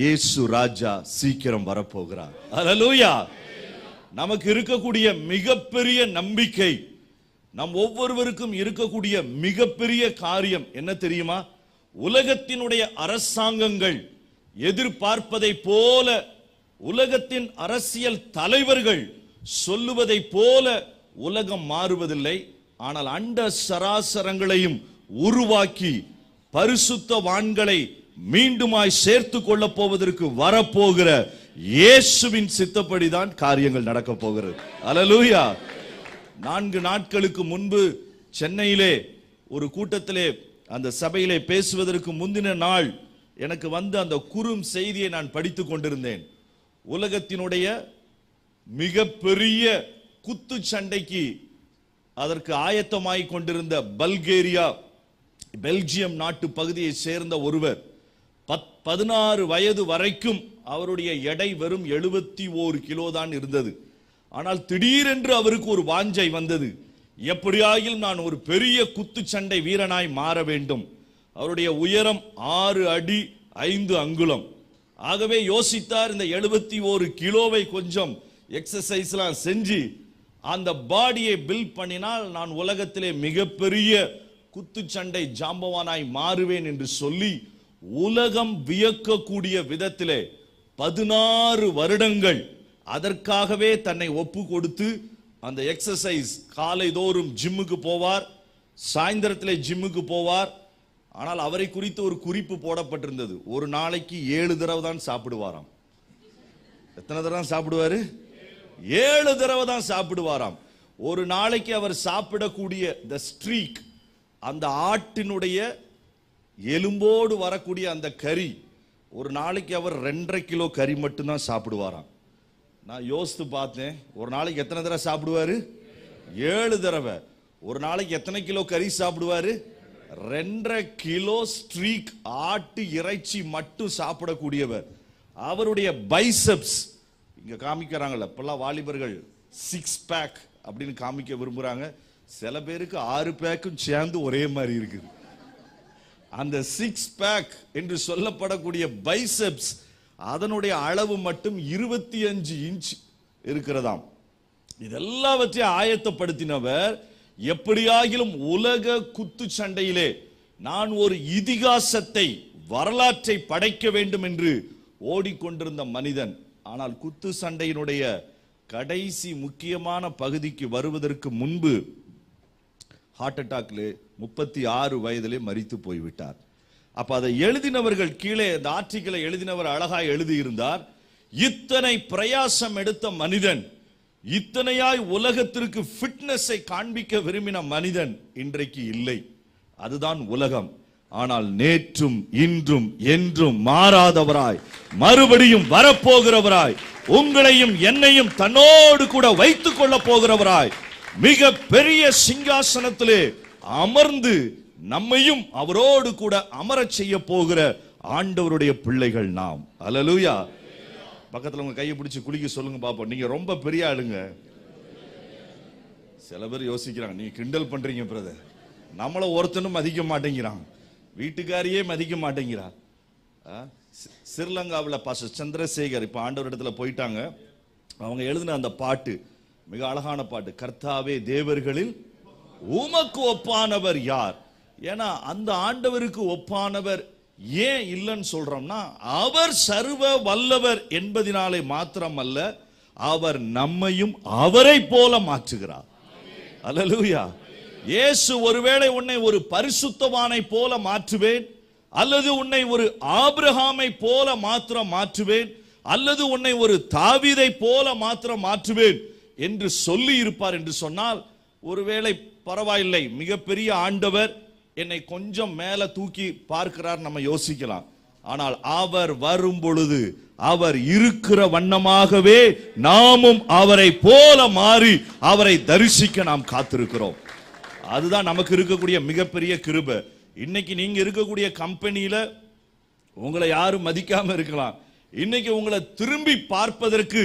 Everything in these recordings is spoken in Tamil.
இயேசு ராஜா சீக்கிரம் வரப்போகிறார். அல்லேலூயா நமக்கு இருக்கக்கூடிய மிகப்பெரிய நம்பிக்கை நம் ஒவ்வொருவருக்கும் இருக்கக்கூடிய மிகப்பெரிய காரியம் என்ன தெரியுமா? உலகத்தினுடைய அரசாங்கங்கள் எதிர்பார்ப்பதை போல உலகத்தின் அரசியல் தலைவர்கள் சொல்லுவதை போல உலகம் மாறுவதில்லை. ஆனால் அண்ட சராசரங்களையும் உருவாக்கி பரிசுத்தவான்களை மீண்டுமாய் சேர்த்து கொள்ள போவதற்கு வரப்போகிற இயேசுவின் சித்தப்படிதான் காரியங்கள் நடக்க போகிறது. அலலூயா நான்கு நாட்களுக்கு முன்பு சென்னையிலே ஒரு கூட்டத்திலே அந்த சபையிலே பேசுவதற்கு முந்தின நாள் எனக்கு வந்து அந்த குறும் செய்தியை நான் படித்து கொண்டிருந்தேன். உலகத்தினுடைய மிகப்பெரிய குத்து சண்டைக்கு அதற்கு ஆயத்தமாய் கொண்டிருந்த பல்கேரியா பெல்ஜியம் நாட்டு பகுதியை சேர்ந்த ஒருவர் பத் பதினாறு வயது வரைக்கும் அவருடைய எடை வெறும் எழுபத்தி ஓரு கிலோ தான் இருந்தது. ஆனால் திடீரென்று அவருக்கு ஒரு வாஞ்சை வந்தது. எப்படியாகிலும் நான் ஒரு பெரிய குத்துச்சண்டை வீரனாய் மாற வேண்டும். அவருடைய உயரம் ஆறு அடி ஐந்து அங்குலம். ஆகவே யோசித்தார் இந்த எழுபத்தி ஓரு கிலோவை கொஞ்சம் எக்ஸசைஸ்லாம் செஞ்சு அந்த பாடியை பில்ட் பண்ணினால் நான் உலகத்திலே மிகப்பெரிய குத்துச்சண்டை ஜாம்பவானாய் மாறுவேன் என்று சொல்லி உலகம் வியக்கக்கூடிய விதத்திலே பதினாறு வருடங்கள் அதற்காகவே தன்னை ஒப்பு கொடுத்து அந்த எக்ஸசைஸ் காலை தோறும் ஜிம்முக்கு போவார் சாயந்தரத்தில் ஜிம்முக்கு போவார். ஆனால் அவரை குறித்து ஒரு குறிப்பு போடப்பட்டிருந்தது. ஒரு நாளைக்கு ஏழு தடவை தான் சாப்பிடுவாராம். எத்தனை தடவை தான் சாப்பிடுவாரு? ஏழு தடவை தான் சாப்பிடுவாராம். ஒரு நாளைக்கு அவர் சாப்பிடக்கூடிய த ஸ்ட்ரீக் அந்த ஆட்டினுடைய எலும்போடு வரக்கூடிய அந்த கறி ஒரு நாளைக்கு அவர் ரெண்டரை கிலோ கறி மட்டும்தான் சாப்பிடுவாராம். நான் யோசித்து பார்த்தேன் ஒரு நாளைக்கு எத்தனை தடவை சாப்பிடுவாரு? ஏழு தடவை. ஒரு நாளைக்கு எத்தனை கிலோ கறி சாப்பிடுவாரு? ரெண்டரை கிலோ ஸ்ட்ரீக் ஆட்டு இறைச்சி மட்டும் சாப்பிடக்கூடியவர். அவருடைய பைசப்ஸ் இங்க காமிக்கிறாங்கல்ல இப்பெல்லாம் வாலிபர்கள் சிக்ஸ் பேக் அப்படின்னு காமிக்க விரும்புறாங்க. சில பேருக்கு ஆறு பேக்கும் சேர்ந்து ஒரே மாதிரி இருக்குது. அந்த சிக்ஸ் பேக் என்று சொல்லப்படக்கூடிய பைசெப்ஸ் அதனுடைய அளவு மட்டும் இருபத்தி அஞ்சு இன்ச் இருக்கிறதாம். இதெல்லாவற்றையும் ஆயத்தப்படுத்தினவர் எப்படியாகிலும் உலக குத்து சண்டையிலே நான் ஒரு இதிகாசத்தை வரலாற்றை படைக்க வேண்டும் என்று ஓடிக்கொண்டிருந்த மனிதன். ஆனால் குத்து சண்டையினுடைய கடைசி முக்கியமான பகுதிக்கு வருவதற்கு முன்பு ஹார்ட் அட்டாக்ல முப்பத்தி ஆறு வயதிலே மறித்து போய்விட்டார். அப்ப அதை எழுதினவர்கள் கீழே அந்த ஆர்டிக்கலை எழுதினவர் அழகாக எழுதியிருந்தார் இத்தனை பிரயாசம் எடுத்த மனிதன் இத்தனையாய் உலகத்திற்கு ஃபிட்னஸை காண்பிக்க விரும்பின மனிதன் இன்றைக்கு இல்லை. அதுதான் உலகம். ஆனால் நேற்றும் இன்றும் என்றும் மாறாதவராய் மறுபடியும் வரப்போகிறவராய் உங்களையும் என்னையும் தன்னோடு கூட வைத்துக் கொள்ள போகிறவராய் மிக பெரிய சிங்காசனத்திலே அமர்ந்து நம்மையும் அவரோடு கூட அமரச் செய்ய போகிற ஆண்டவருடைய பிள்ளைகள் நாம். அலலூயா பக்கத்தில் உங்க கையை பிடிச்சி குளிக்க சொல்லுங்க பாப்போம். நீங்க ரொம்ப பெரிய ஆளுங்க. சில பேர் யோசிக்கிறாங்க நீங்க கிண்டல் பண்றீங்க பிரதர் நம்மளை ஒருத்தனும் மதிக்க மாட்டேங்கிறான். வீட்டுக்காரியே மதிக்க மாட்டேங்கிறா ஆ? ஸ்ரீலங்காவில் பாச சந்திரசேகர் இப்போ ஆண்டவர் இடத்துல போயிட்டாங்க. அவங்க எழுதின அந்த பாட்டு மிக அழகான பாட்டு. கர்த்தாவே தேவர்களில் உமக்கு ஒப்பானவர் யார்? ஏன்னா அந்த ஆண்டவருக்கு ஒப்பானவர் ஏன் இல்லைன்னு சொல்றோம்னா அவர் சர்வ வல்லவர் என்பதினாலே மாத்திரம் அல்ல அவர் நம்மையும் அவரை போல மாற்றுகிறார். அல்லேலூயா. இயேசு ஒருவேளை உன்னை ஒரு பரிசுத்தவானை போல மாற்றுவேன் அல்லது உன்னை ஒரு ஆபிரகாமை போல மாத்திரம் மாற்றுவேன் அல்லது உன்னை ஒரு தாவிதை போல மாத்திரம் மாற்றுவேன் என்று சொல்லி இருப்பார் என்று சொன்னால் ஒருவேளை பரவாயில்லை மிகப்பெரிய ஆண்டவர் என்னை கொஞ்சம் மேலே தூக்கி பார்க்கிறார் நம்ம யோசிக்கலாம். ஆனால் அவர் வரும் பொழுது அவர் இருக்கிற வண்ணமாகவே நாமும் அவரை போல மாறி அவரை தரிசிக்க நாம் காத்திருக்கிறோம். அதுதான் நமக்கு இருக்கக்கூடிய மிகப்பெரிய கிருபை. இன்னைக்கு நீங்க இருக்கக்கூடிய கம்பெனியில உங்களை யாரும் மதிக்காம இருக்கலாம். இன்னைக்கு உங்களை திரும்பி பார்ப்பதற்கு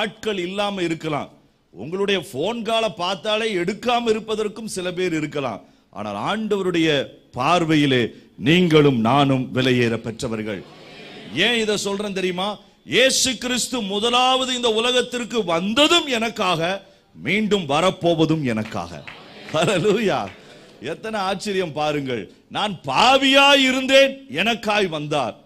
ஆட்கள் இல்லாம இருக்கலாம். உங்களுடைய போன் காலை பார்த்தாலே எடுக்காம இருப்பதற்கும் சில பேர் இருக்கலாம். ஆனால் ஆண்டவருடைய பார்வையிலே நீங்களும் நானும் விலையேற பெற்றவர்கள். ஏன் இதை சொல்றேன் தெரியுமா? இயேசு கிறிஸ்து முதலாவது இந்த உலகத்திற்கு வந்ததும் எனக்காக மீண்டும் வரப்போவதும் எனக்காக. ஹalleluya எத்தனை ஆச்சரியம் பாருங்கள். நான் பாவியாய் இருந்தேன் எனக்காய் வந்தார்.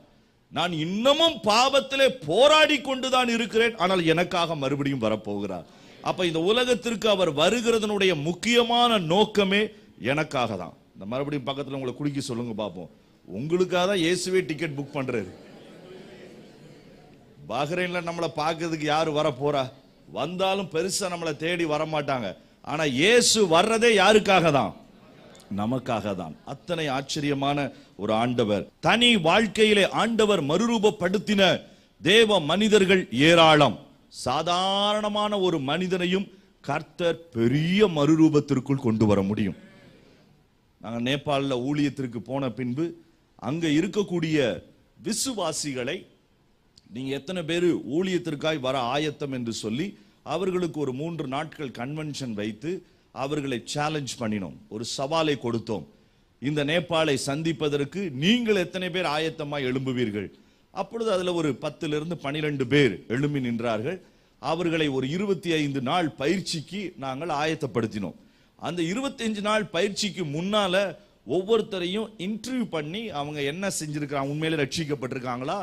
நான் இன்னமும் பாவத்திலே போராடி கொண்டுதான் இருக்கிறேன் ஆனால் எனக்காக மறுபடியும் வரப்போகிறார். அப்போ இந்த உலகத்திற்கு அவர் வருகிறதனுடைய முக்கியமான நோக்கமே எனக்காக தான். இந்த மறுபடியும் பக்கத்தில் உங்களை குடிக்க சொல்லுங்க பார்ப்போம் உங்களுக்காக தான் இயேசுவே டிக்கெட் புக் பண்ணுறாரு பஹ்ரைனில் நம்மளை பார்க்கறதுக்கு யார் வர போறா வந்தாலும் பெருசாக நம்மளை தேடி வர மாட்டாங்க இயேசு வர்றதே யாருக்காக தான்? நமக்காக தான். அத்தனை ஆச்சரியமான ஒரு ஆண்டவர். தனி வாழ்க்கையிலே ஆண்டவர் மறுரூபப்படுத்தின தேவ மனிதர்கள் ஏராளம். சாதாரணமான ஒரு மனிதனையும் கர்த்தர் பெரிய மறுரூபத்திற்குள் கொண்டு வர முடியும். நாங்கள் நேபாளில் ஊழியத்திற்கு போன பின்பு அங்க இருக்கக்கூடிய விசுவாசிகளை நீங்க எத்தனை பேர் ஊழியத்திற்காய் வர ஆயத்தம் என்று சொல்லி அவர்களுக்கு ஒரு மூன்று நாட்கள் கன்வென்ஷன் வைத்து அவர்களை சேலஞ்ச் பண்ணினோம். ஒரு சவாலை கொடுத்தோம். இந்த நேபாளை சந்திப்பதற்கு நீங்கள் எத்தனை பேர் ஆயத்தமாய் எழும்புவீர்கள்? அப்பொழுது அதில் ஒரு பத்திலிருந்து பனிரெண்டு பேர் எழும்பி நின்றார்கள். அவர்களை ஒரு இருபத்தி ஐந்து நாள் பயிற்சிக்கு நாங்கள் ஆயத்தப்படுத்தினோம். அந்த 25 நாள் பயிற்சிக்கு முன்னால் ஒவ்வொருத்தரையும் இன்டர்வியூ பண்ணி அவங்க என்ன செஞ்சுருக்கிறாங்க உண்மையிலே ரட்சிக்கப்பட்டிருக்காங்களா?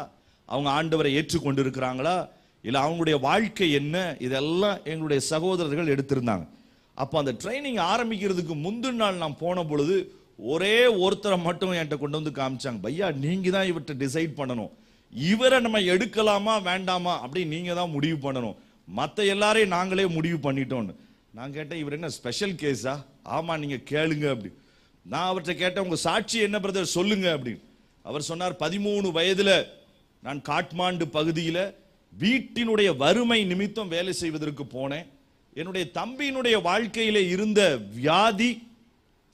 அவங்க ஆண்டவரை ஏற்றுக்கொண்டு இருக்கிறாங்களா இல்லை அவங்களுடைய வாழ்க்கை என்ன? இதெல்லாம் எங்களுடைய சகோதரர்கள் எடுத்திருந்தாங்க. அப்போ அந்த ட்ரைனிங் ஆரம்பிக்கிறதுக்கு முந்தின நாள் நான் போன பொழுது ஒரே ஒருத்தரை மட்டும் என்கிட்ட கொண்டு வந்து காமிச்சாங்க. பையா நீங்கள் தான் இவர்கிட்ட டிசைட் பண்ணணும். இவரை நம்ம எடுக்கலாமா வேண்டாமா அப்படி நீங்க தான் முடிவு பண்ணணும். மற்ற எல்லாரையும் நாங்களே முடிவு பண்ணிட்டோம்னு. நான் கேட்டேன் இவர் என்ன ஸ்பெஷல் கேஸா ஆமா நீங்க கேளுங்க அப்படி. நான் அவர்கிட்ட கேட்டேன் உங்க சாட்சி என்ன பிரதர் சொல்லுங்க அப்படின்னு அவர் சொன்னார் பதிமூணு வயதுல நான் காட்மாண்டு பகுதியில் வீட்டினுடைய வறுமை நிமித்தம் வேலை செய்வதற்கு போனேன். என்னுடைய தம்பியினுடைய வாழ்க்கையிலே இருந்த வியாதி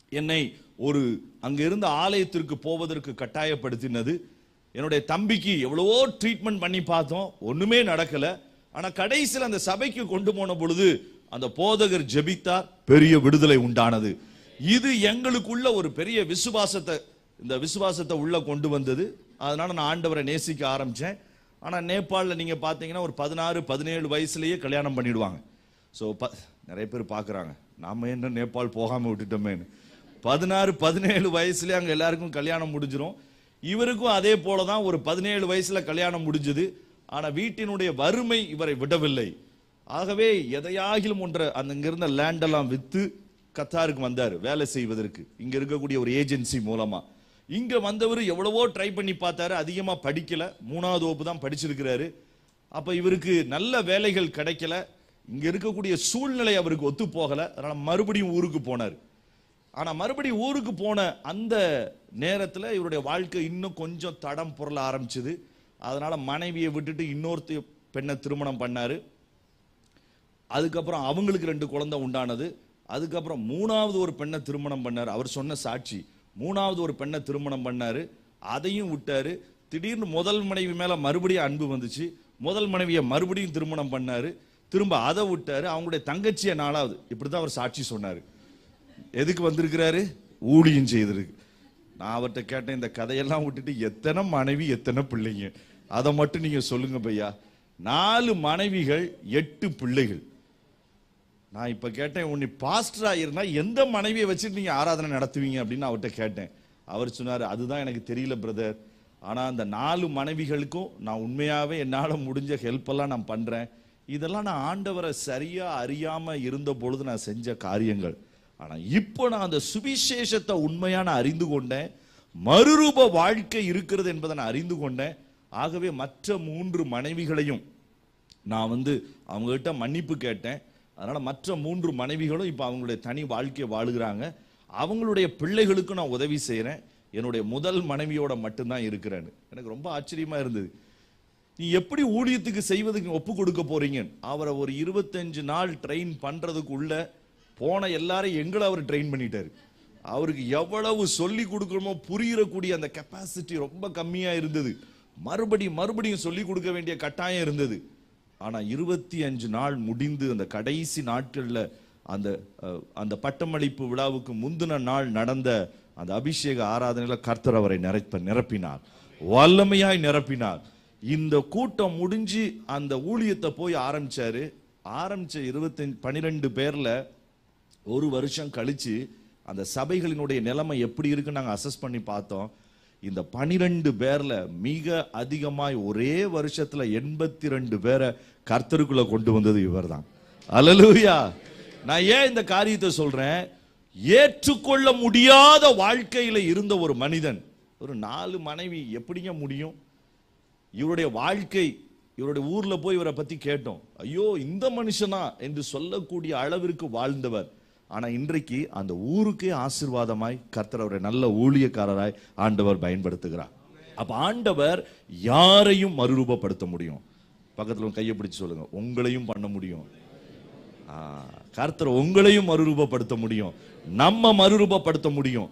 என்னை ஒரு அங்க இருந்த ஆலயத்திற்கு போவதற்கு கட்டாயப்படுத்தினது. என்னுடைய தம்பிக்கு எவ்வளவோ ட்ரீட்மெண்ட் பண்ணி பார்த்தோம். ஒண்ணுமே நடக்கல. ஆனா கடைசியில் அந்த சபைக்கு கொண்டு போன பொழுது அந்த போதகர் ஜெபித்தார். பெரிய விடுதலை உண்டானது. இது எங்களுக்குள்ள ஒரு பெரிய விசுவாசத்தை இந்த விசுவாசத்தை உள்ள கொண்டு வந்தது. அதனால நான் ஆண்டவரை நேசிக்க ஆரம்பிச்சேன். ஆனால் நேபாளில் நீங்கள் பார்த்தீங்கன்னா ஒரு பதினாறு பதினேழு வயசுலேயே கல்யாணம் பண்ணிடுவாங்க. ஸோ ப நிறைய பேர் பார்க்குறாங்க நாம என்ன நேபாள் போகாமல் விட்டுட்டோமேன்னு. பதினாறு பதினேழு வயசுலேயே அங்கே எல்லாருக்கும் கல்யாணம் முடிஞ்சிடும் இவருக்கும் அதே போல தான் ஒரு பதினேழு வயசில் கல்யாணம் முடிஞ்சது. ஆனால் வீட்டினுடைய வறுமை இவரை விடவில்லை. ஆகவே எதையாகிலும் ஒன்றை அந்த லேண்டெல்லாம் இருந்த கத்தாருக்கு வந்தார் வேலை செய்வதற்கு. இங்கே இருக்கக்கூடிய ஒரு ஏஜென்சி மூலமாக இங்கே வந்தவர் எவ்வளவோ ட்ரை பண்ணி பார்த்தாரு அதிகமாக படிக்கலை. மூணாவது வகுப்பு தான் படிச்சிருக்கிறாரு. அப்போ இவருக்கு நல்ல வேலைகள் கிடைக்கல. இங்கே இருக்கக்கூடிய சூழ்நிலை அவருக்கு ஒத்து போகலை அதனால் மறுபடியும் ஊருக்கு போனார். ஆனால் மறுபடியும் ஊருக்கு போன அந்த நேரத்தில் இவருடைய வாழ்க்கை இன்னும் கொஞ்சம் தடம் புரள ஆரம்பிச்சது. அதனால் மனைவியை விட்டுட்டு இன்னொருத்த பெண்ணை திருமணம் பண்ணார். அதுக்கப்புறம் அவங்களுக்கு ரெண்டு குழந்தை உண்டானது. அதுக்கப்புறம் மூணாவது ஒரு பெண்ணை திருமணம் பண்ணாரு. அவர் சொன்ன சாட்சி மூணாவது ஒரு பெண்ணை திருமணம் பண்ணார். அதையும் விட்டாரு. திடீர்னு முதல் மனைவி மேலே மறுபடியும் அன்பு வந்துச்சு. முதல் மனைவியை மறுபடியும் திருமணம் பண்ணார். திரும்ப அதை விட்டார். அவங்களுடைய தங்கச்சியை நாலாவது. இப்படி தான் அவர் சாட்சி சொன்னார். எதுக்கு வந்திருக்கிறாரு? ஊழியம் செய்திருக்கு. நான் அவர்கிட்ட கேட்டேன் இந்த கதையெல்லாம் விட்டுட்டு எத்தனை மனைவி எத்தனை பிள்ளைங்க? அதை மட்டும் நீங்க சொல்லுங்க பையா. நாலு மனைவிகள் எட்டு பிள்ளைகள். நான் இப்ப கேட்டேன் உன்னை பாஸ்டர் ஆயிருந்தா எந்த மனைவியை வச்சுட்டு நீங்க ஆராதனை நடத்துவீங்க? அப்படின்னு அவர்கிட்ட கேட்டேன். அவர் சொன்னாரு அதுதான் எனக்கு தெரியல பிரதர் ஆனா அந்த நாலு மனைவிகளுக்கும் நான் உண்மையாவே என்னால் முடிஞ்ச ஹெல்ப் எல்லாம் நான் பண்றேன். இதெல்லாம் நான் ஆண்டவரை சரியா அறியாம இருந்த பொழுது நான் செஞ்ச காரியங்கள். ஆனால் இப்போ நான் அந்த சுவிசேஷத்தை உண்மையான அறிந்து கொண்டேன். மறுரூப வாழ்க்கை இருக்கிறது என்பதை நான் அறிந்து கொண்டேன். ஆகவே மற்ற மூன்று மனைவிகளையும் நான் வந்து அவங்ககிட்ட மன்னிப்பு கேட்டேன். அதனால் மற்ற மூன்று மனைவிகளும் இப்போ அவங்களுடைய தனி வாழ்க்கையை வாழுகிறாங்க. அவங்களுடைய பிள்ளைகளுக்கும் நான் உதவி செய்கிறேன் என்னுடைய முதல் மனைவியோட மட்டும்தான் இருக்கிறேன்னு. எனக்கு ரொம்ப ஆச்சரியமாக இருந்தது. நீ எப்படி ஊழியத்துக்கு செய்வதுக்கு ஒப்பு கொடுக்க போறீங்க அவரை ஒரு இருபத்தஞ்சு நாள் ட்ரெயின் பண்ணுறதுக்குள்ளே போன எல்லாரும் எங்களை அவர் ட்ரெயின் பண்ணிட்டாரு. அவருக்கு எவ்வளவு சொல்லி கொடுக்கணுமோ புரியக்கூடிய அந்த கெப்பாசிட்டி ரொம்ப கம்மியாக இருந்தது. மறுபடியும் மறுபடியும் சொல்லி கொடுக்க வேண்டிய கட்டாயம் இருந்தது. ஆனால் இருபத்தி அஞ்சு நாள் முடிந்து அந்த கடைசி நாட்களில் அந்த அந்த பட்டமளிப்பு விழாவுக்கு முந்தின நாள் நடந்த அந்த அபிஷேக ஆராதனையில் கர்த்தர் அவரை நிரப்ப நிரப்பினார். வல்லமையாய் நிரப்பினார். இந்த கூட்டம் முடிஞ்சு அந்த ஊழியத்தை போய் ஆரம்பிச்சாரு. ஆரம்பிச்ச இருபத்தஞ்சு பன்னிரெண்டு பேர்ல ஒரு வருஷம் கழித்து அந்த சபைகளினுடைய நிலைமை எப்படி இருக்குன்னு நாங்கள் அசஸ் பண்ணி பார்த்தோம். இந்த பனிரெண்டு பேரில் மிக அதிகமாய் ஒரே வருஷத்தில் எண்பத்தி ரெண்டு பேரை கர்த்தருக்குள்ளே கொண்டு வந்தது இவர்தான். அலலூயா நான் ஏன் இந்த காரியத்தை சொல்கிறேன் ஏற்றுக்கொள்ள முடியாத வாழ்க்கையில் இருந்த ஒரு மனிதன் ஒரு நாலு மனைவி எப்படிங்க முடியும்? இவருடைய வாழ்க்கை இவருடைய ஊரில் போய் இவரை பற்றி கேட்டோம். ஐயோ இந்த மனுஷனா என்று சொல்லக்கூடிய அளவிற்கு வாழ்ந்தவர். ஆனால் இன்றைக்கு அந்த ஊருக்கே ஆசிர்வாதமாய் கர்த்தர் அவரை நல்ல ஊழியக்காரராய் ஆண்டவர் பயன்படுத்துகிறார். அப்போ ஆண்டவர் யாரையும் மறுரூபப்படுத்த முடியும்? பக்கத்தில் கையை பிடிச்சி சொல்லுங்க. உங்களையும் பண்ண முடியும். கர்த்தர் உங்களையும் மறுரூபப்படுத்த முடியும். நம்ம மறுரூபப்படுத்த முடியும்.